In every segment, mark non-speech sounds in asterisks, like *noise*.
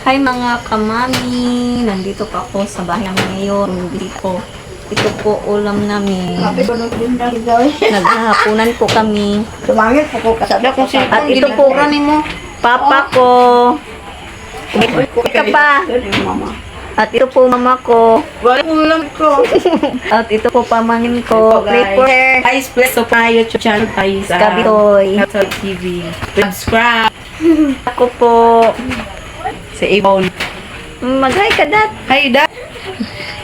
Hi mga kamami! Nandito pa ako sa bahay namin ngayon. Dito. Ito po ulam namin. Ko. Naghahapunan po kami. Sumangit ako kasabi ko si At ito po mo. papa ko. Ka pa. At ito po mama ko. Ulam ko. *laughs* At ito po pamangin ko. Play for her. Guys, please so my YouTube channel guys. Uh, Kabitoy. TV. Subscribe. Ako po. Sa Avon. Mag-hi ka dat. Hi, Dad.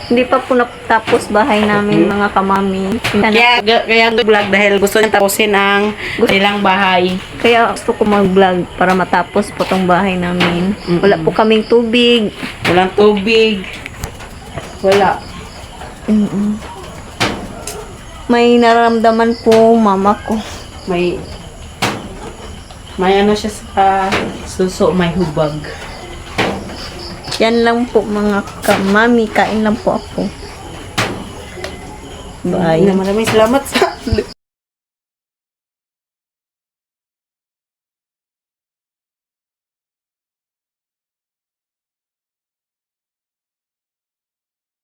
Hindi pa po natapos bahay namin mga kamami. Kaya, kaya vlog dahil gusto niya tapusin ang ilang bahay. Kaya gusto ko mag-vlog para matapos po tong bahay namin. Mm-mm. Wala po kaming tubig. Walang tubig. Wala. May nararamdaman po mama ko. May may ano siya sa suso, may hubag. Yan lang po mga kamami. Kain lang po ako. Bye. Maraming salamat sa